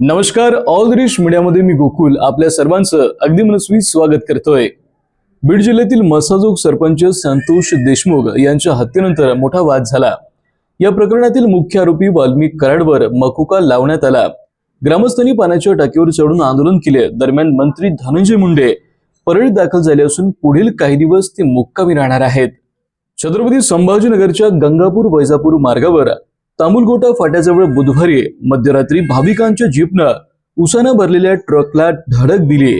नमस्कार ऑल रिश मीडियामध्ये मी गोकुल आपल्या सर्वांचं अगदी मनस्वी स्वागत करतोय. बीड जिल्ह्यातील मसाजोग सरपंच संतोष देशमुख यांच्या हत्येनंतर मोठा वाद झाला. या प्रकरणातील मुख्य आरोपी वाल्मिक कराडवर मकुका लावण्यात आला. ग्रामस्थांनी पाण्याच्या टाकीवर चढून आंदोलन केले. दरम्यान मंत्री धनंजय मुंडे परळीत दाखल झाले असून पुढील काही दिवस ते मुक्कामी राहणार आहेत. छत्रपती संभाजीनगरच्या गंगापूर वैजापूर मार्गावर तामुलगोटा फाट्याजवळ बुधवारी मध्यरात्री भाविकांच्या जीपनं उसानं भरलेल्या ट्रकला धडक दिली.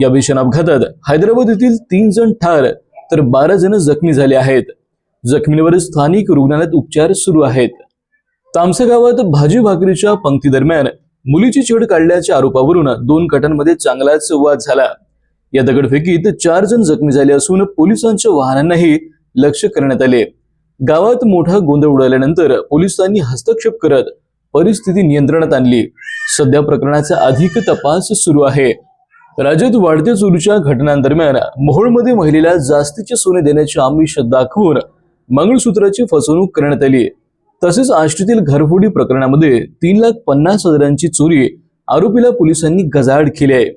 या भीषण अपघातात हैदराबाद येथील तीन जण ठार तर बारा जण जखमी झाले आहेत. जखमींवर स्थानिक रुग्णालयात उपचार सुरू आहेत. तामसे गावात भाजी भाकरीच्या पंक्ती दरम्यान मुलीची छेड काढल्याच्या आरोपावरून दोन गटांमध्ये चांगलाच वाद झाला. या दगडफेकीत चार जण जखमी झाले असून पोलिसांच्या वाहनांनाही लक्ष करण्यात आले. गावात मोठा गोंधळ उडाल्यानंतर पोलिसांनी हस्तक्षेप करत परिस्थिती नियंत्रणात आणली. सध्या प्रकरणाचा अधिक तपास सुरू आहे. राज्यात वाढत्या चोरीच्या घटनांदरम्यान मोहोळमध्ये महिलेला जास्तीचे सोने देण्याचे आमिष दाखवून मंगळसूत्राची फसवणूक करण्यात आली. तसेच आष्टीतील घरफोडी प्रकरणामध्ये तीन लाख पन्नास हजारांची चोरी आरोपीला पोलिसांनी गजाआड केली आहे.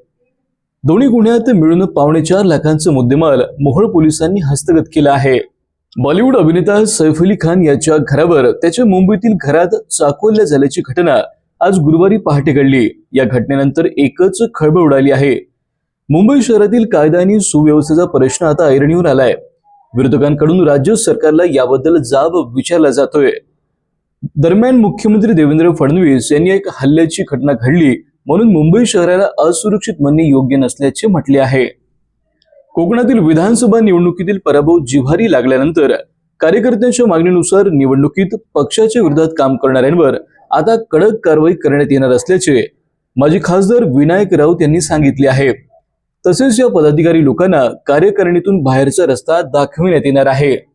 दोन्ही गुन्ह्यात मिळून पावणे चार लाखांचं मुद्देमाल मोहोळ पोलिसांनी हस्तगत केला आहे. बॉलिवूड अभिनेता सैफ अली खान याच्या घरावर त्याच्या मुंबईतील घरात चाकवल्या झाल्याची घटना आज गुरुवारी पहाटे घडली. या घटनेनंतर एकच खळबळ उडाली आहे. मुंबई शहरातील कायदा आणि सुव्यवस्थेचा प्रश्न आता ऐरणीवर आलाय. विरोधकांकडून राज्य सरकारला याबद्दल जाब विचारला जातोय. दरम्यान मुख्यमंत्री देवेंद्र फडणवीस यांनी एक हल्ल्याची घटना घडली म्हणून मुंबई शहराला असुरक्षित म्हणणे योग्य नसल्याचे म्हटले आहे. कोकणातील विधानसभा निवडणुकीतील पराभव जिव्हारी लागल्यानंतर कार्यकर्त्यांच्या मागणीनुसार निवडणुकीत पक्षाच्या विरोधात काम करणाऱ्यांवर आता कडक कारवाई करण्यात येणार असल्याचे माजी खासदार विनायक राऊत यांनी सांगितले आहे. तसेच या पदाधिकारी लोकांना कार्यकारिणीतून बाहेरचा रस्ता दाखविण्यात येणार आहे.